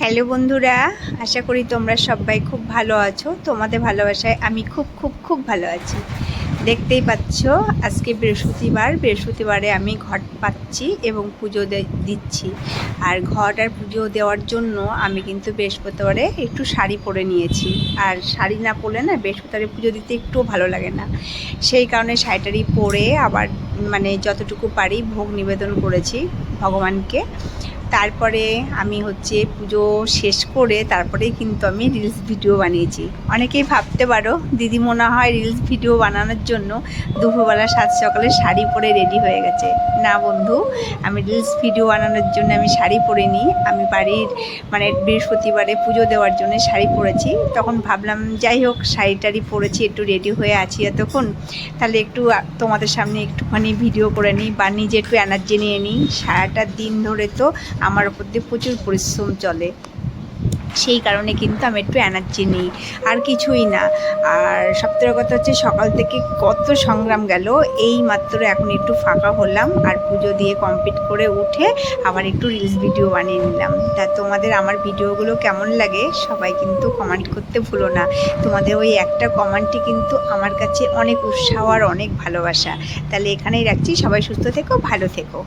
Hello বন্ধুরা, আশা করি তোমরা সবাই খুব ভালো আছো। তোমাদের ভালোবাসায় আমি খুব খুব খুব ভালো আছি। দেখতেই পাচ্ছ, আজকে বৃহস্পতিবার। বৃহস্পতিবারে আমি ঘট পাচ্ছি এবং পুজো দিচ্ছি। আর ঘট আর পুজো দেওয়ার জন্য আমি কিন্তু বৃহস্পতিবারে একটু শাড়ি পরে নিয়েছি। আর শাড়ি না পরলে না বৃহস্পতিবারে পুজো দিতে একটুও ভালো লাগে না। সেই কারণে শাড়িটারি পরে আবার মানে যতটুকু পারি ভোগ নিবেদন করেছি ভগবানকে। তারপরে আমি হচ্ছে পুজো শেষ করে তারপরেই কিন্তু আমি রিলস ভিডিও বানিয়েছি। অনেকেই ভাবতে পারো দিদি মনে হয় রিলস ভিডিও বানানোর জন্য দুপুরবেলা সাত সকালে শাড়ি পরে রেডি হয়ে গেছে। না বন্ধু, আমি রিলস ভিডিও বানানোর জন্য আমি শাড়ি পরে নিই আমি বাড়ির মানে বৃহস্পতিবারে পুজো দেওয়ার জন্য শাড়ি পরেছি। তখন ভাবলাম, যাই হোক শাড়ি টাড়ি পরেছি, একটু রেডি হয়ে আছি এতক্ষণ। তাহলে একটু তোমাদের সামনে একটুখানি ভিডিও করে নিই বা নিজে একটু এনার্জি নিয়ে নিই। সারাটা দিন ধরে তো আমার ওপর দিয়ে প্রচুর পরিশ্রম চলে। সেই কারণে কিন্তু আমি একটু এনার্জি নিই, আর কিছুই না। আর সবথেকে কথা হচ্ছে সকাল থেকে কত সংগ্রাম গেল, এই মাত্র এখন একটু ফাঁকা হলাম আর পুজো দিয়ে কমপ্লিট করে উঠে আবার একটু রিলস ভিডিও বানিয়ে নিলাম। তা তোমাদের আমার ভিডিওগুলো কেমন লাগে সবাই কিন্তু কমেন্ট করতে ভুলো না। তোমাদের ওই একটা কমেন্টই কিন্তু আমার কাছে অনেক উৎসাহ আর অনেক ভালোবাসা। তাহলে এখানেই রাখছি, সবাই সুস্থ থেকো, ভালো থেকো।